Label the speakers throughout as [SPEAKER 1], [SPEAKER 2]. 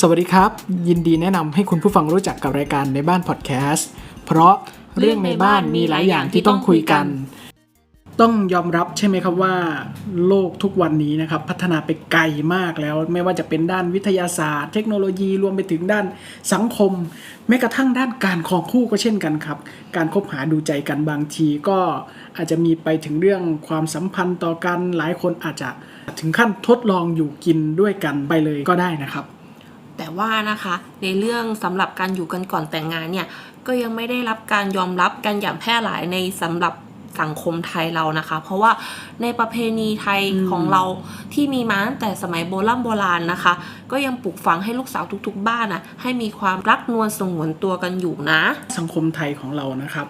[SPEAKER 1] สวัสดีครับ ยินดีแนะนำให้คุณผู้ฟังรู้จักกับรายการในบ้านพอดแคสต์เพราะเรื่องในบ้านมีหลายอย่างที่ต้องคุยกัน ต้องยอมรับใช่ไหมครับว่า โลกทุกวันนี้นะครับ พัฒนาไปไกลมากแล้ว ไม่ว่าจะเป็นด้านวิทยาศาสตร์ เทคโนโลยีรวมไปถึงด้านสังคม แม้กระทั่งด้านการครองคู่ก็เช่นกันครับ การคบหาดูใจกันบางทีก็อาจจะมีไปถึงเรื่องความสัมพันธ์ต่อกันหลายคนอาจจะถึงขั้นทดลองอยู่กินด้วยกันไปเลยก็ได้นะครับ
[SPEAKER 2] แต่ว่านะคะในเรื่องสำหรับการอยู่กันก่อนแต่งงานเนี่ยก็ยังไม่ได้รับการยอมรับกันอย่างแพร่หลายในสำหรับสังคมไทยเรานะคะ เพราะว่าในประเพณีไทย
[SPEAKER 1] อืม
[SPEAKER 2] ของเราที่มีมาตั้งแต่สมัยโบราณโบราณนะคะ ก็ยังปลูกฝังให้ลูกสาวทุก ๆ บ้านนะให้มีความรักนวลสงวนตัวกันอยู่นะ
[SPEAKER 1] สังคมไทยของเรานะครับ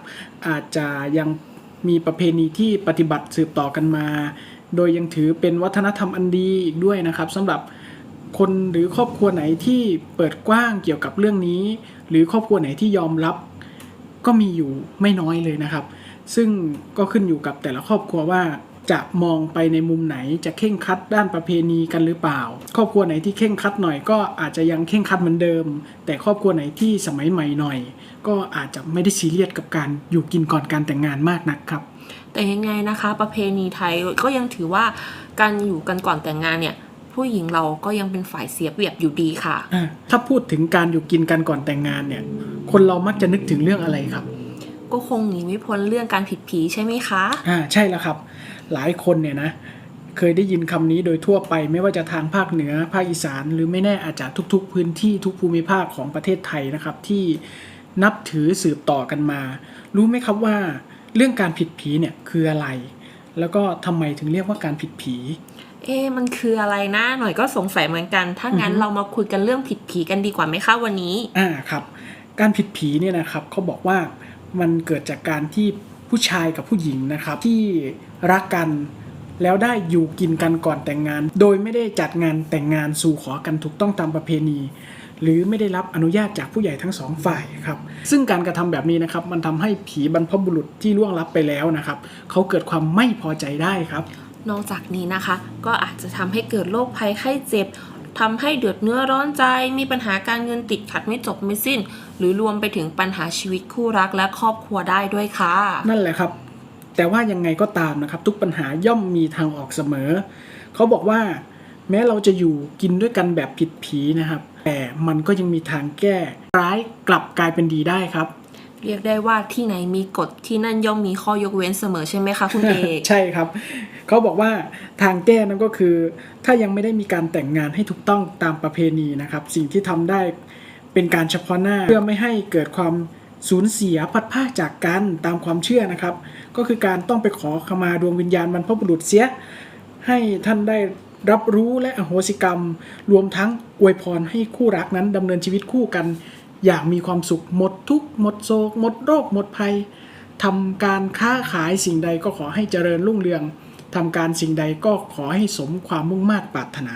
[SPEAKER 1] อาจจะยังมีประเพณีที่ปฏิบัติสืบต่อกันมา โดยยังถือเป็นวัฒนธรรมอันดีอีกด้วยนะครับสำหรับ คนหรือครอบครัวไหนที่เปิดกว้างเกี่ยวกับเรื่องนี้ หรือครอบครัวไหนที่ยอมรับ ก็มีอยู่ไม่น้อยเลยนะครับ ซึ่งก็ขึ้นอยู่กับแต่ละครอบครัวว่าจะมองไปในมุมไหนจะเข่งคัดด้านประเพณีกันหรือเปล่า ครอบครัวไหนที่เข่งคัดหน่อยก็อาจจะยังเข่งคัดเหมือนเดิม แต่ครอบครัวไหนที่สมัยใหม่หน่อย ก็อาจจะไม่ได้ซีเรียสกับการอยู่กินก่อนการแต่งงานมากนักครับ
[SPEAKER 2] แต่ยังไงนะคะ ประเพณีไทยก็ยังถือว่าการอยู่กันก่อนแต่งงานเนี่ย ผู้หญิงเราก็ยังเป็นฝ่ายเสียเปรียบอยู่ดีค่ะ
[SPEAKER 1] อะ ถ้าพูดถึงการอยู่กินกันก่อนแต่งงานเนี่ย คนเรามักจะนึกถึงเรื่องอะไรครับ
[SPEAKER 2] ก็คงหนีไม่พ้นเรื่องการผิดผีใช่ไหมคะ
[SPEAKER 1] อ่าใช่แล้วครับ หลายคนเนี่ยนะ เคยได้ยินคำนี้โดยทั่วไปไม่ว่าจะทางภาคเหนือภาคอีสาน หรือไม่แน่อาจจะทุก ๆ พื้นที่ทุกภูมิภาคของประเทศไทยนะครับที่นับถือสืบต่อกันมา รู้ไหมครับว่าเรื่องการผิดผีเนี่ยคืออะไร แล้วก็ทำไมถึงเรียกว่าการผิดผี
[SPEAKER 2] เอ๊ะมันคืออะไรนะ หน่อยก็สงสัยเหมือนกัน ถ้างั้น
[SPEAKER 1] อือฮึ
[SPEAKER 2] เรามาคุยกันเรื่องผิดผีกันดีกว่าไหมคะวันนี้
[SPEAKER 1] อ่าครับ การผิดผีเนี่ยนะครับเขาบอกว่ามันเกิดจากการที่ผู้ชายกับผู้หญิงนะครับที่รักกันแล้วได้อยู่กินกันก่อนแต่งงาน โดยไม่ได้จัดงานแต่งงานสู่ขอกันถูกต้องตามประเพณี หรือไม่ได้รับอนุญาตจากผู้ใหญ่ทั้งสองฝ่ายครับซึ่งการกระทำแบบนี้นะครับมันทำให้ผีบรรพบุรุษที่ล่วงลับไปแล้วนะครับเขาเกิดความไม่พอใจได้ครับ
[SPEAKER 2] นอกจากนี้นะคะ ก็อาจจะทำให้เกิดโรคภัยไข้เจ็บทำให้เดือดเนื้อร้อนใจ มีปัญหาการเงินติดขัดไม่จบไม่สิ้น หรือรวมไปถึงปัญหาชีวิตคู่รักและครอบครัวได้ด้วยค่ะ
[SPEAKER 1] นั่นแหละครับ แต่ว่ายังไงก็ตามนะครับ ทุกปัญหาย่อมมีทางออกเสมอ เขาบอกว่า แม้เราจะอยู่กินด้วยกันแบบผิดผีนะครับ แต่มันก็ยังมีทางแก้ร้ายกลับกลายเป็นดีได้ครับ
[SPEAKER 2] เรียกได้ว่าที่ไหนมีกฎที่นั่นย่อมมีข้อยกเว้นเสมอใช่ไหมคะคุณเอก
[SPEAKER 1] ใช่ครับ เขาบอกว่าทางแก้นั้นก็คือ ถ้ายังไม่ได้มีการแต่งงานให้ถูกต้องตามประเพณีนะครับ สิ่งที่ทำได้เป็นการเฉพาะหน้าเพื่อไม่ให้เกิดความสูญเสียพัดพราจากกันตามความเชื่อนะครับ ก็คือการต้องไปขอขมาดวงวิญญาณบรรพบุรุษเสีย ให้ท่านได้รับรู้และอโหสิกรรม รวมทั้งอวยพรให้คู่รักนั้นดำเนินชีวิตคู่กัน อยางมีความสุขหมดทุกข์หมดโศกหมดโรคหมดภัยทำการค้าขายสิ่งใดก็ขอให้เจริญรุ่งเรืองทำการสิ่งใดก็ขอให้สมความมุ่งมา่ปรารถนา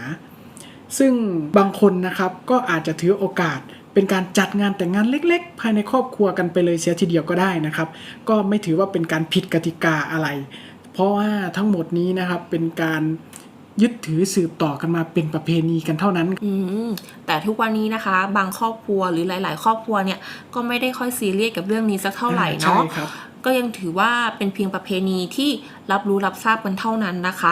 [SPEAKER 1] ซึ่งบางคนนะครับก็อาจจะถือโอกาสเป็นการจัดงานแต่งงานเล็ก ๆ ภายในครอบครัวกันไปเลยเสียทีเดียวก็ได้นะครับ ก็ไม่ถือว่าเป็นการผิดกติกาอะไร เพราะว่าทั้งหมดนี้นะครับเป็นการ ยึดถือสืบต่อกันมาเป็นประเพณีกันเท่านั้น
[SPEAKER 2] อืมแต่ทุกวันนี้นะคะ บางครอบครัวหรือหลาย ๆ ครอบครัวเนี่ยก็ไม่ได้ค่อยซีเรียสกับเรื่องนี้สักเท่าไหร่
[SPEAKER 1] ใช่
[SPEAKER 2] เนาะ
[SPEAKER 1] ครับ
[SPEAKER 2] ก็ยังถือว่าเป็นเพียงประเพณีที่รับรู้รับทราบกันเท่านั้นนะคะ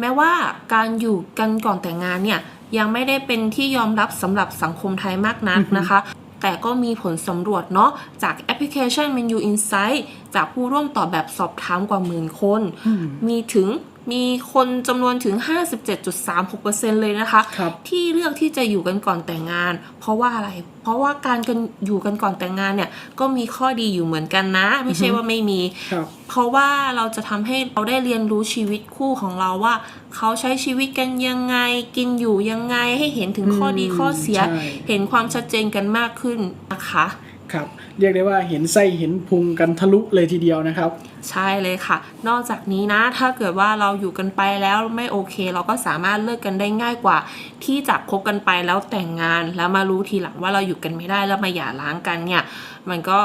[SPEAKER 2] แม้ว่าการอยู่กันก่อนแต่งงานเนี่ยยังไม่ได้เป็นที่ยอมรับสำหรับสังคมไทยมากนักนะคะ แต่ก็มีผลสำรวจเนาะจากแอปพลิเคชัน Menu Insight จากผู้ร่วมตอบแบบสอบถามกว่าหมื่นคน
[SPEAKER 1] อืม
[SPEAKER 2] มีถึง มีคนจำนวนถึง 57.36%เลยนะคะ
[SPEAKER 1] ครับ
[SPEAKER 2] ที่เลือกที่จะอยู่กันก่อนแต่งงาน เพราะว่าอะไร เพราะว่าการกันอยู่กันก่อนแต่งงานเนี่ยก็มีข้อดีอยู่เหมือนกันนะ ไม่ใช่ว่าไม่มี
[SPEAKER 1] ครับ
[SPEAKER 2] เพราะว่าเราจะทำให้เราได้เรียนรู้ชีวิตคู่ของเราว่า เขาใช้ชีวิตกันยังไง กินอยู่ยังไงให้เห็นถึงข้อดี
[SPEAKER 1] อืม
[SPEAKER 2] ข้อเสีย
[SPEAKER 1] ใช่
[SPEAKER 2] เห็นความชัดเจนกันมากขึ้นนะคะ
[SPEAKER 1] ครับ เรียกได้ว่าเห็นไส้เห็นพุงกันทะลุเลยทีเดียวนะครับ
[SPEAKER 2] ใช่เลยค่ะ นอกจากนี้นะถ้าเกิดว่าเราอยู่กันไปแล้วไม่โอเค เราก็สามารถเลิกกันได้ง่ายกว่า ที่จะคบกันไปแล้วแต่งงานแล้วมารู้ทีหลังว่าเราอยู่กันไม่ได้แล้วมาหย่าร้างกันเนี่ยมันก็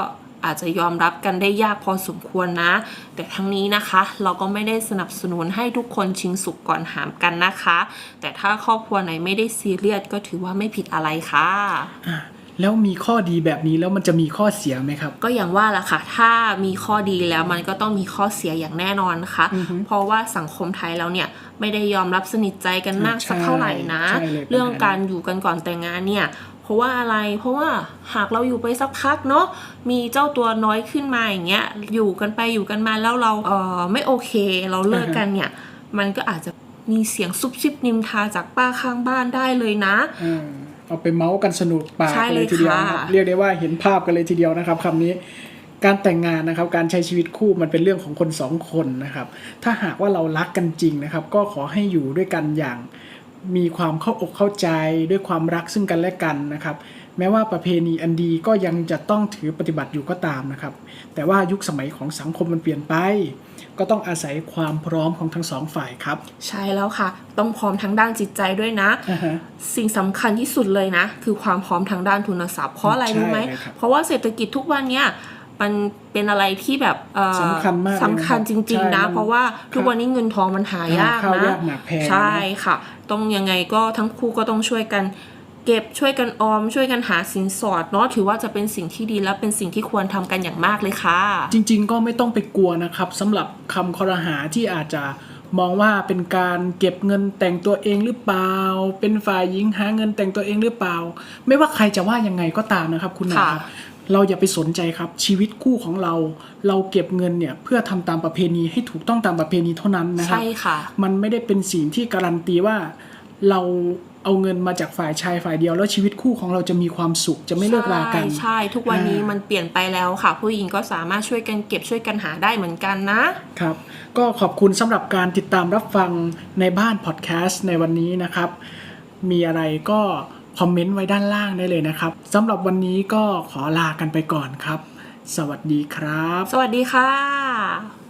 [SPEAKER 2] อาจจะยอมรับกันได้ยากพอสมควรนะ แต่ทั้งนี้นะคะ เราก็ไม่ได้สนับสนุนให้ทุกคนชิงสุกก่อนหามกันนะคะ แต่ถ้าครอบครัวไหนไม่ได้ซีเรียสก็ถือว่าไม่ผิดอะไรคะ่ะ
[SPEAKER 1] แล้วมีข้อดีแบบนี้แล้วมันจะมีข้อเสียไหมครับ
[SPEAKER 2] ก็อย่างว่าละค่ะ ถ้ามีข้อดีแล้วมันก็ต้องมีข้อเสียอย่างแน่นอนนะคะ
[SPEAKER 1] อือฮึ
[SPEAKER 2] เพราะว่าสังคมไทยเราเนี่ยไม่ได้ยอมรับสนิทใจกันมาก
[SPEAKER 1] ใช่
[SPEAKER 2] สักเท่าไหร่นะ
[SPEAKER 1] ใช่เลย
[SPEAKER 2] เรื่อง
[SPEAKER 1] ปัญหา
[SPEAKER 2] การอยู่กันก่อนแต่งงานเนี่ยเพราะว่าอะไร เพราะว่าหากเราอยู่ไปสักพักเนาะ มีเจ้าตัวน้อยขึ้นมาอย่างเงี้ย อยู่กันไปอยู่กันมาแล้วเราเออไม่โอเค เราเลิกกันเนี่ย มันก็อาจจะมีเสียงซุบซิบนิมทาจากป้าข้างบ้านได้เลยนะ
[SPEAKER 1] เออเอาไปเมาส์กันสนุกปาก
[SPEAKER 2] ใช่
[SPEAKER 1] กัน
[SPEAKER 2] เล
[SPEAKER 1] เลยยทีเดียวนะครับ
[SPEAKER 2] ค่ะ
[SPEAKER 1] เรียกได้ว่าเห็นภาพกันเลยทีเดียวนะครับคำนี้การแต่งงานนะครับ การใช้ชีวิตคู่มันเป็นเรื่องของคนสองคนนะครับ ถ้าหากว่าเรารักกันจริงนะครับ ก็ขอให้อยู่ด้วยกันอย่างมีความเข้าอกเข้าใจด้วยความรักซึ่งกันและกันนะครับ แม้ว่าประเพณีอันดีก็ยังจะต้องถือปฏิบัติอยู่ก็ตามนะครับ แต่ว่ายุคสมัยของสังคมมันเปลี่ยนไป ก็ต้องอาศัยความพร้อมของทั้งสองฝ่ายครับ
[SPEAKER 2] ใช่แล้วค่ะ ต้องพร้อมทั้งด้านจิตใจด้วยนะ
[SPEAKER 1] อ่าฮะ
[SPEAKER 2] สิ่งสำคัญที่สุดเลยนะ คือความพร้อมทางด้านทุนทรัพย์เพราะอะไร
[SPEAKER 1] ใช่
[SPEAKER 2] รู้ไหม
[SPEAKER 1] เลยครับ
[SPEAKER 2] เพราะว่าเศรษฐกิจทุกวันเนี้ยมันเป็นอะไรที่แบบเอ่อ
[SPEAKER 1] สำคัญมากเลยนะครับ
[SPEAKER 2] สำคัญจริงๆ
[SPEAKER 1] ใช่
[SPEAKER 2] นะ
[SPEAKER 1] มัน
[SPEAKER 2] เพราะว่าทุกวันนี้เงินทองมันหายาก
[SPEAKER 1] ข้าว
[SPEAKER 2] นะ
[SPEAKER 1] ยากหมากแพงนะ
[SPEAKER 2] ใช่ค่ะ ต้องยังไงก็ทั้งคู่ก็ต้องช่วยกัน เก็บช่วยกันออม ช่วยกันหาสินสอดเนาะถือว่าจะเป็นสิ่งที่ดีและเป็นสิ่งที่ควรทำกันอย่างมากเลยค่ะ
[SPEAKER 1] จริง ๆ ก็ไม่ต้องไปกลัวนะครับสำหรับคำคอรหาที่อาจจะมองว่าเป็นการเก็บเงินแต่งตัวเองหรือเปล่า เป็นฝ่ายหญิงหาเงินแต่งตัวเองหรือเปล่า ไม่ว่าใครจะว่ายังไงก็ตามนะครับ คุณนา
[SPEAKER 2] ค่ะ
[SPEAKER 1] ครับเราอย่าไปสนใจครับ ชีวิตคู่ของเรา เราเก็บเงินเนี่ยเพื่อทำตามประเพณีให้ถูกต้องตามประเพณีเท่านั้นนะครับ
[SPEAKER 2] ใช่ค่ะ
[SPEAKER 1] มันไม่ได้เป็นสิ่งที่การันตีว่า เราเอาเงินมาจากฝ่ายชายฝ่ายเดียว แล้วชีวิตคู่ของเราจะมีความสุขจะไม่เลิกรากัน
[SPEAKER 2] ใช่ใช่ทุกวันนี้
[SPEAKER 1] อ่ามั
[SPEAKER 2] มันเปลี่ยนไปแล้วค่ะ ผู้หญิงก็สามารถช่วยกันเก็บช่วยกันหาได้เหมือนกันนะ
[SPEAKER 1] ครับ ก็ขอบคุณสำหรับการติดตามรับฟังในบ้านพอดแคสต์ในวันนี้นะครับ มีอะไรก็คอมเมนต์ไว้ด้านล่างได้เลยนะครับสำหรับวันนี้ก็ขอลากันไปก่อนครับ สวัสดีครับ
[SPEAKER 2] สวัสดีค่ะ